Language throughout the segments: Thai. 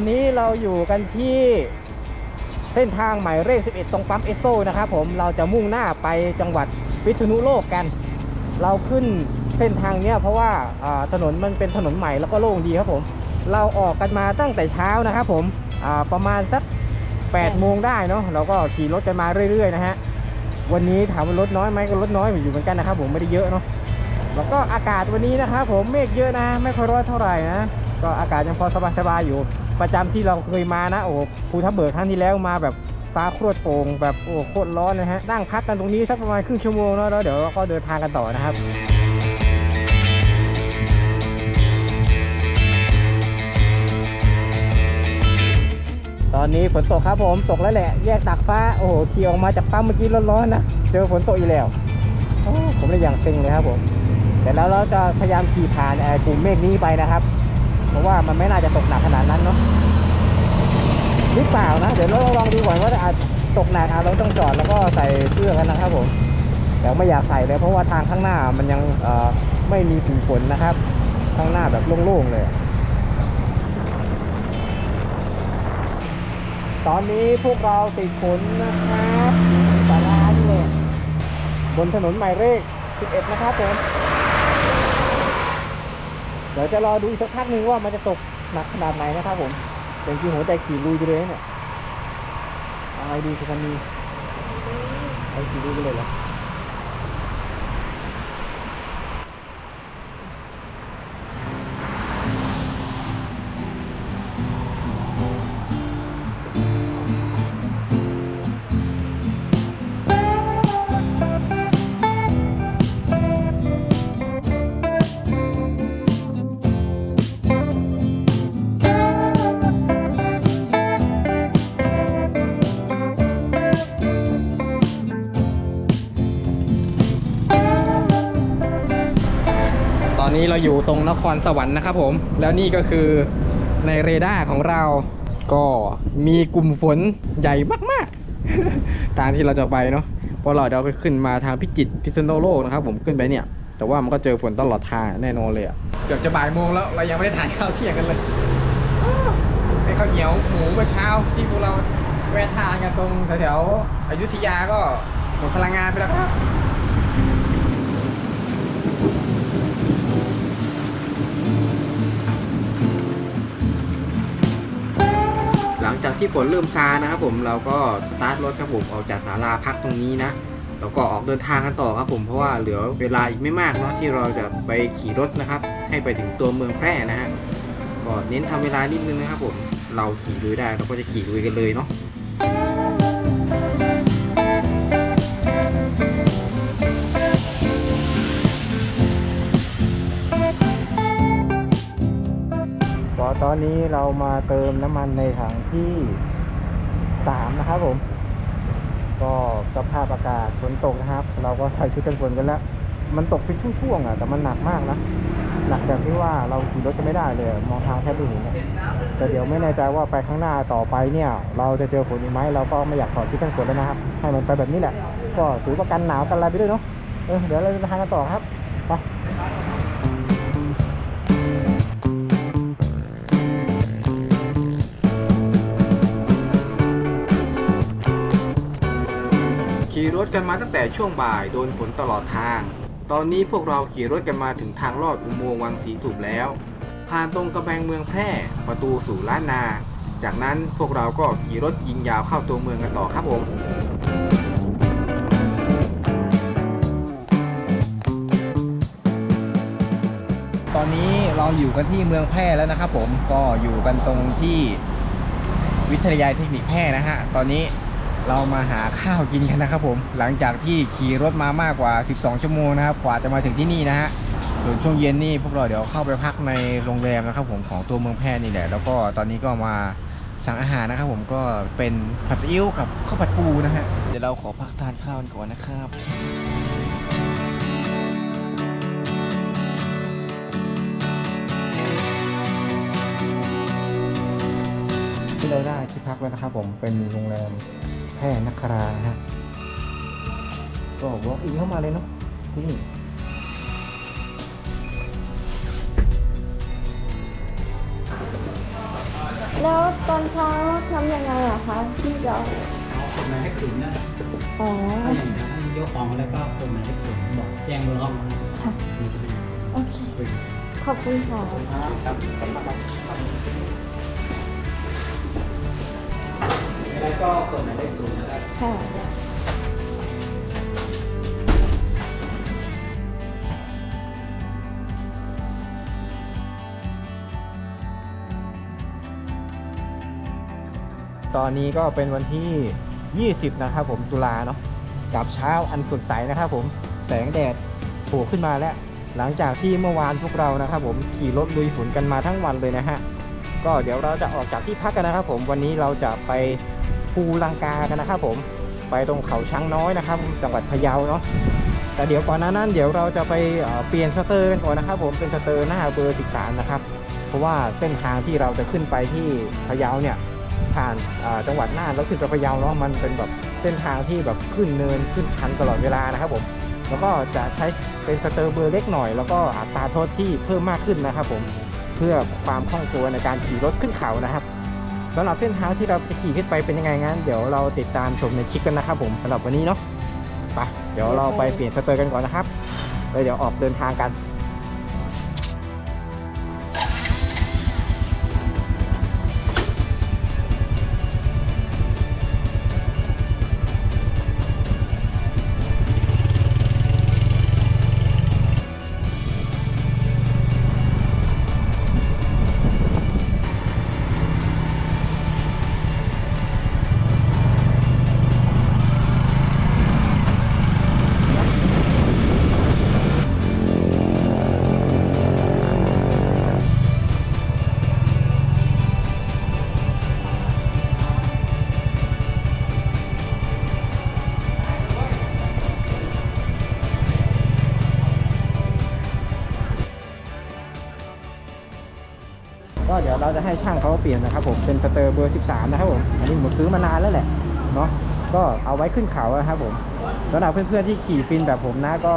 ตอนนี้เราอยู่กันที่เส้นทางหมายเลข 11 ตรงปั๊มเอสโซนะครับผมเราจะมุ่งหน้าไปจังหวัดพิษณุโลกกัน เราขึ้นเส้นทางเนี้ยเพราะว่าถนนมันเป็นถนนใหม่แล้วก็โล่งดีครับผม เราออกกันมาตั้งแต่เช้านะครับผมประมาณสัก8โมงได้เนาะเราก็ขี่รถกันมาเรื่อยๆนะฮะวันนี้ถามว่ารถน้อยไหมก็รถน้อยอยู่เหมือนกันนะครับ ผมไม่ได้เยอะเนาะแล้วก็อากาศวันนี้นะครับผมเมฆเยอะนะ ไม่ค่อยร้อนเท่าไหร่นะก็อากาศยังพอสบายๆอยู่ ประจำที่เราเคยมานะโอ้ภูทับเบิกครั้งที่แล้วมาแบบฟ้าโคตรโปร่งแบบโอ้โคตรร้อนเลยฮะนั่งพักกันตรงนี้สักประมาณครึ่งชั่วโมงเนาะแล้วเดี๋ยวเราก็เดินทางกันต่อนะครับตอนนี้ฝนตกครับผมตกแล้วแหละ แยกตากฟ้าโอ้โหขี่ออกมาจากปั๊มเมื่อกี้ร้อนๆนะเจอฝนตกอีกแล้วโอ้ผมเลยอย่างเซ็งเลยครับผมแต่แล้วเราจะพยายามขี่ผ่านไอ้กลุ่มเมฆนี้ไปนะครับ เพราะว่ามันไม่น่าจะตกหนักขนาดนั้นเนาะหรือเปล่านะ เดี๋ยวเราลองดูก่อนว่าอาจตกหนักอาจเราต้องจอดแล้วก็ใส่เสื้อกันนะครับผมแต่ไม่อยากใส่เลยเพราะว่าทางข้างหน้ามันยังไม่มีฝุ่นฝนนะครับ ข้างหน้าแบบโล่งๆเลย ตอนนี้พวกเราติดฝนนะครับอยู่สารานเลยบนถนนหมายเลข 11 นะครับผม ดี๋ยวจะรอดูอีกสักพักหนึ่งว่ามันจะตกหนักขนาดไหนนะครับผมแต่จริงหัวใจขี่ลุยไปเลยเนี่ยเอาไงดีคุณพันนีไปขี่ลุยไปเลยเหรอ เราอยู่ตรงนครสวรรค์นะครับผม แล้วนี่ก็คือในเรดาร์ของเราก็มีกลุ่มฝนใหญ่มากๆ ทางที่เราจะไปเนาะพราะเราเดี๋ยวก็ขึ้นมาทางพิจิตรพิษณุโลกนะครับผมขึ้นไปเนี่ย แต่ว่ามันก็เจอฝนตลอดทางแน่นอนเลยอะเกือบจะบ่ายโมงแล้วเรายังไม่ได้ทานข้าวเที่ยงกันเลยไอ้ข้าวเหนียวหมูเมื่อเช้าที่พวกเราแวะทานกันตรงแถวๆอยุธยาก็หมดพลังงานไปแล้วครับ งจากที่ฝนเริ่มซานะครับผมเราก็สตาร์ทรถครับผมออกจากศาลาพักตรงนี้นะเราก็ออกเดินทางกันต่อครับผมเพราะว่าเหลือเวลาอีกไม่มากเนาะที่เราจะไปขี่รถนะครับ ให้ไปถึงตัวเมืองแพร่นะฮะก็เน้นทำเวลานิดนึงนะครับผมเราขี่ลุยได้เราก็จะขี่ลุยกันเลยเนาะ ตอนนี้เรามาเติมน้ำมันในถังที่สามนะครับผม ก็สภาพอากาศฝนตกนะครับ เราก็ใส่ชุดกันฝนกันแล้วมันตกเป็นช่วงๆอะแต่มันหนักมากนะหนักแบบที่ว่าเราขี่รถจะไม่ได้เลยมองทางแทบไม่เห็นอะแต่เดี๋ยวไม่แน่ใจว่าไปข้างหน้าต่อไปเนี่ย เราจะเจอฝนอีกไหมเราก็ไม่อยากถอดชุดกันฝนแล้วนะครับให้มันไปแบบนี้แหละ ก็ถือว่ากันหนาวกันอะไรไปด้วยเนาะเออเดี๋ยวเราจะทางกันต่อครับไป รถกันมาตั้งแต่ช่วงบ่ายโดนฝนตลอดทาง ตอนนี้พวกเราขี่รถกันมาถึงทางลอดอุโมงค์วังสีสุบแล้ว ผ่านตรงกำแพงเมืองแพร่ ประตูสู่ล้านนา จากนั้นพวกเราก็ขี่รถยิงยาวเข้าตัวเมืองกันต่อครับผมตอนนี้เราอยู่กันที่เมืองแพร่แล้วนะครับผมก็อยู่กันตรงที่วิทยาลัยเทคนิคแพร่นะฮะตอนนี้ เรามาหาข้าวกินกันนะครับผม หลังจากที่ขี่รถมามากกว่า 12 ชั่วโมงนะครับ กว่าจะมาถึงที่นี่นะฮะ ส่วนช่วงเย็นนี่พวกเราเดี๋ยวเข้าไปพักในโรงแรมนะครับผมของตัวเมืองแพร่นี่แหละ แล้วก็ตอนนี้ก็มาสั่งอาหารนะครับผมก็เป็นผัดซีอิ๊วกับข้าวผัดปูนะฮะ เดี๋ยวเราขอพักทานข้าวกันก่อนนะครับที่เราได้ที่พักแล้วนะครับผมเป็นโรงแรม แพร่นักครานะฮะก็วอล์กอินเข้ามาเลยเนาะที่นี่แล้วตอนเช้าทำยังไงอะคะที่จะเอากฎหมายเลขศูนย์นะอ๋อถ้าอย่างจะให้ยกของแล้วก็กฎหมายเลขศูนย์บอกแจ้งเบอร์ห้องนะค่ะมีปัญหาโอเค ขอบคุณค่ะครับ แล้วก็กฎหมายเลขศูนย์นะครับ ค่ะตอนนี้ก็เป็นวันที่ 20 นะครับผมตุลาเนาะกับเช้าอันสดใสนะครับผมแสงแดดโผล่ขึ้นมาแล้ว หลังจากที่เมื่อวานพวกเรานะครับผมขี่รถลุยฝนกันมาทั้งวันเลยนะฮะ ก็เดี๋ยวเราจะออกจากที่พักกันนะครับผมวันนี้เราจะไป ภูลังกากันนะครับผมไปตรงเขาช้างน้อยนะครับ จังหวัดพะเยาเนาะแต่เดี๋ยวก่อนหน้านั้นเดี๋ยวเราจะไปเปลี่ยนสเตอร์กันก่อนนะครับ ผมเป็นสเตอร์หน้าเบอร์13นะครับ เพราะว่าเส้นทางที่เราจะขึ้นไปที่พะเยาเนี่ยผ่านจังหวัดน่านแล้วขึ้นไปพะเยาเนาะมันเป็นแบบเส้นทางที่แบบขึ้นเนินขึ้นชันตลอดเวลานะครับผมแล้วก็จะใช้เป็นสเตอร์เบอร์เล็กหน่อย แล้วก็อัตราโทษที่เพิ่มมากขึ้นนะครับ ผมเพื่อความคล่องตัวในการขี่รถขึ้นเขานะครับ สำหรับเส้นทางที่เราจะขี่ขึ้นไปเป็นยังไงงั้น เดี๋ยวเราติดตามชมในคลิปกันนะครับผมสำหรับวันนี้เนาะไปเดี๋ยวเราไปเปลี่ยนสเตอร์กันก่อนนะครับแล้วเดี๋ยวออกเดินทางกัน เราจะให้ช่างเขาเปลี่ยนนะครับผมเป็นสเตอร์เบอร์ 13 นะครับผมอันนี้ผมซื้อมานานแล้วแหละเนาะก็เอาไว้ขึ้นเขาอะครับผมสำหรับเพื่อนๆที่ขี่ฟินแบบผมนะก็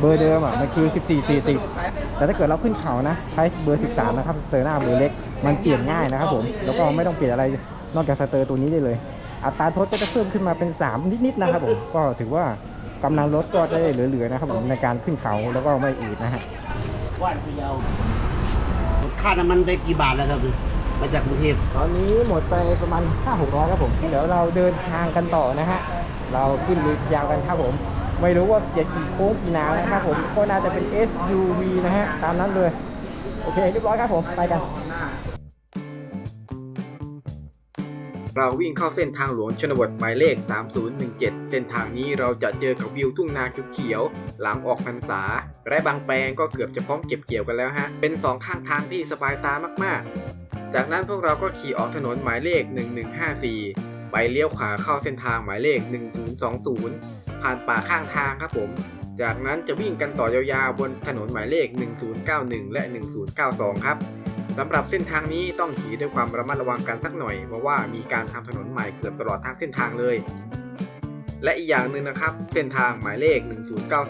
เบอร์เดิมอะมันคือ 14 40 แต่ถ้าเกิดเราขึ้นเขานะใช้เบอร์ 13 นะครับสเตอร์หน้าเบอร์เล็กมันเปลี่ยนง่ายนะครับผมแล้วก็ไม่ต้องเปลี่ยนอะไรนอกจากสเตอร์ตัวนี้ได้เลย อัตราทษก็จะเพิ่มขึ้นมาเป็น 3 นิดๆนะครับผมก็ถือว่ากำลังรถก็จะได้เหลือๆนะครับผมในการขึ้นเขาแล้วก็ไม่อืดนะฮะว่านพยา ค่าน้ำมันไปกี่บาทแล้วครับมาจากกรุงเทพตอนนี้หมดไปประมาณ5 6 0 0ครับผม เดี๋ยวเราเดินทางกันต่อนะฮะ เราขึ้นรถยาวกันครับผม ไม่รู้ว่าจะกี่โค้งกี่นาวนะครับผม ก็น่าจะเป็น SUV นะฮะ ตามนั้นเลย โอเคเรียบร้อยครับผม ไปกัน เราวิ่งเข้าเส้นทางหลวงชนบทหมายเลข 3017 เส้นทางนี้เราจะเจอกับวิวทุ่งนาเขียวๆหลังออกพรรษา และบางแปลงก็เกือบจะพร้อมเก็บเกี่ยวกันแล้วฮะ เป็นสองข้างทางที่สบายตามากๆ จากนั้นพวกเราก็ขี่ออกถนนหมายเลข 1154 ไปเลี้ยวขวาเข้าเส้นทางหมายเลข 1020 ผ่านป่าข้างทางครับผม จากนั้นจะวิ่งกันต่อยาวๆบนถนนหมายเลข 1091 และ 1092 ครับ สำหรับเส้นทางนี้ต้องขี่ด้วยความระมัดระวังกันสักหน่อย เพราะว่ามีการทำถนนใหม่เกือบตลอดทั้งเส้นทางเลย และอีกอย่างหนึ่งนะครับ เส้นทางหมายเลข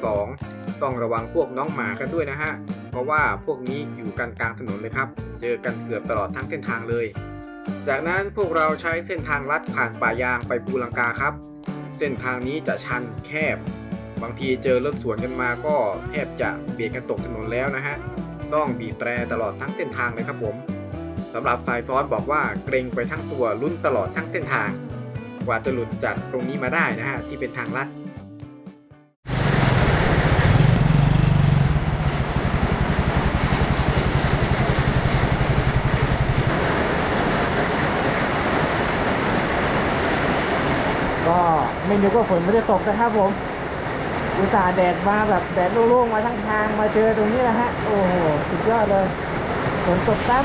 1092 ต้องระวังพวกน้องหมากันด้วยนะฮะ เพราะว่าพวกนี้อยู่กันกลางถนนเลยครับ เจอกันเกือบตลอดทั้งเส้นทางเลย จากนั้นพวกเราใช้เส้นทางลัดผ่านป่ายางไปภูลังกาครับ เส้นทางนี้จะชันแคบ บางทีเจอรถสวนกันมาก็แทบจะเบียดกันตกถนนแล้วนะฮะ ต้องบีบแตรตลอดทั้งเส้นทางเลยครับผมสำหรับสายซ้อนบอกว่าเกรงไปทั้งตัวลุ้นตลอดทั้งเส้นทาง กว่าจะหลุดจากตรงนี้มาได้นะฮะที่เป็นทางลัดก็ไม่นึกว่าฝนไม่ได้ตกนะครับผม อุตส่าห์แดดมาแบบแดดโล่งๆมาทั้งทางมาเจอตรงนี้นะฮะ โอ้โห สุดยอดเลยฝนตกตั้ม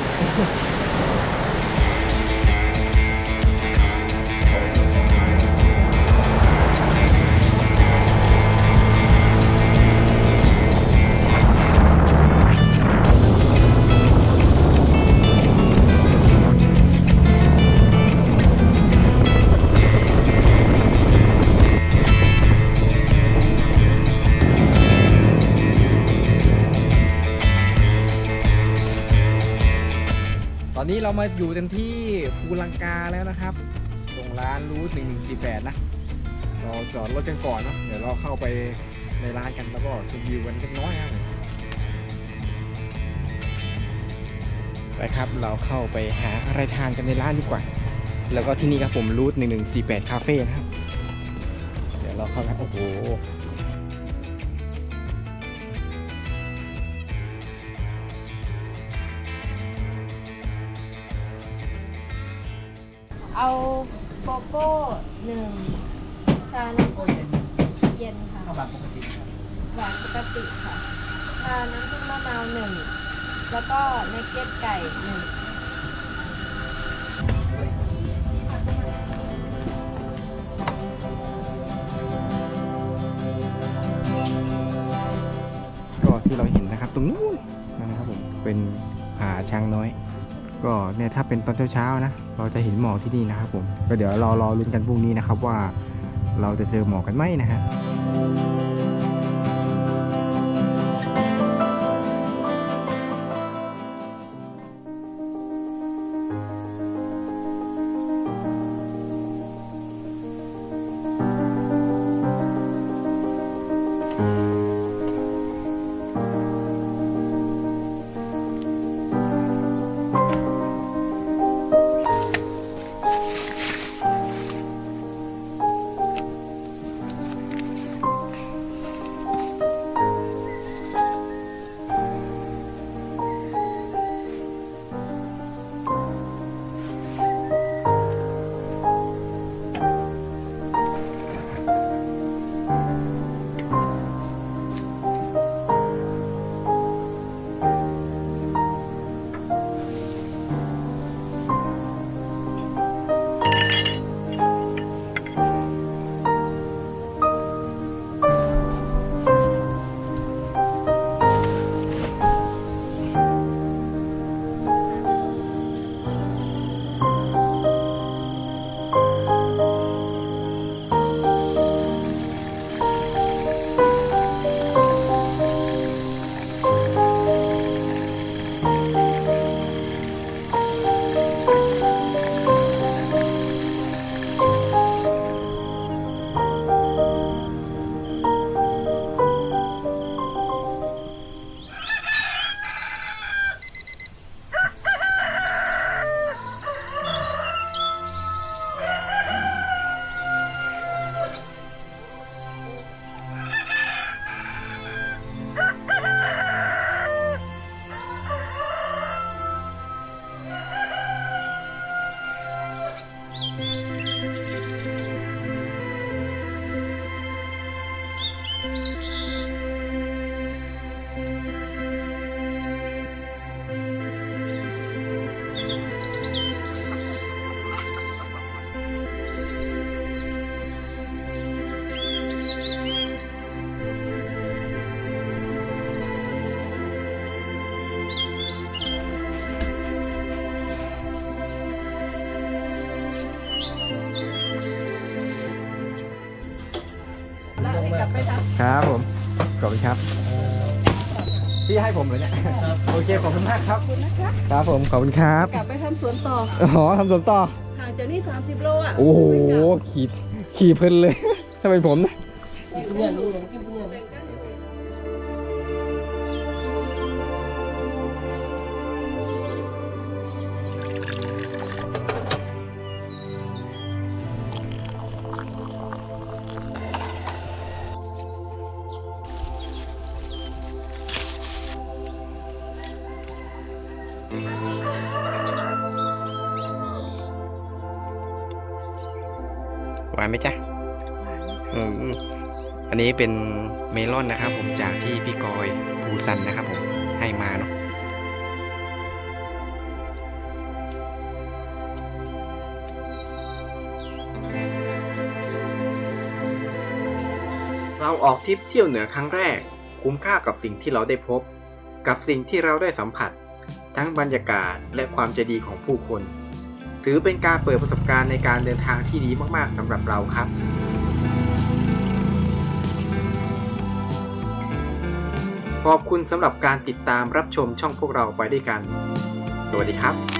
นี้เรามาอยู่กันที่ภูลังกาแล้วนะครับ ตรงร้านรูท1148 นะ เราจอดรถกันก่อนเนาะ เดี๋ยวเราเข้าไปในร้านกันแล้วก็ชมวิวกันเล็กน้อยครับไปครับ เราเข้าไปหาอะไรทานกันในร้านดีกว่า แล้วก็ที่นี่ครับผมรูท1148 คาเฟ่นะครับ เดี๋ยวเราเข้าไปโอ้โห กโก้หนึ่งชาน้ำโอ้เป็นเย็นค่ะข้าวบางปกติครับหวานปกติค่ะชาน้ำผึ้งมะนาวหนึ่งแล้วก็เนกเก็ตไก่หนึ่งก็ที่เราเห็นนะครับ ตรงนู้นนะครับผมเป็นผาช้างน้อย ก็เนี่ยถ้าเป็นตอนเช้าๆนะ เราจะเห็นหมอกที่นี่นะครับผม ก็เดี๋ยวรอรอลุ้นกันพรุ่งนี้นะครับว่าเราจะเจอหมอกกันไหมนะฮะ ครับผม ขอบคุณครับ พี่ให้ผมเลยเนี่ย โอเค ขอบคุณมากครับ ขอบคุณนะคะ ครับผม ขอบคุณครับ กลับไปทำสวนต่อ อ๋อทำสวนต่อ ห่างจากนี่ 30 โลอะโอ้โห ขี่ ขี่เพลินเลยถ้าเป็นผมนะ เนี่ยรู้เลยกินเนี่ยหวาน ไหมจ๊ะอืมอันนี้เป็นเมลอนนะครับ ผมจากที่พี่กอยภูซันนะครับ ผมให้มาเนาะเราออกทริปเที่ยวเหนือครั้งแรก คุ้มค่ากับสิ่งที่เราได้พบ กับสิ่งที่เราได้สัมผัส ทั้งบรรยากาศและความใจดีของผู้คน ถือเป็นการเปิดประสบการณ์ในการเดินทางที่ดีมากๆสำหรับเราครับ ขอบคุณสำหรับการติดตามรับชมช่องพวกเราไปด้วยกัน สวัสดีครับ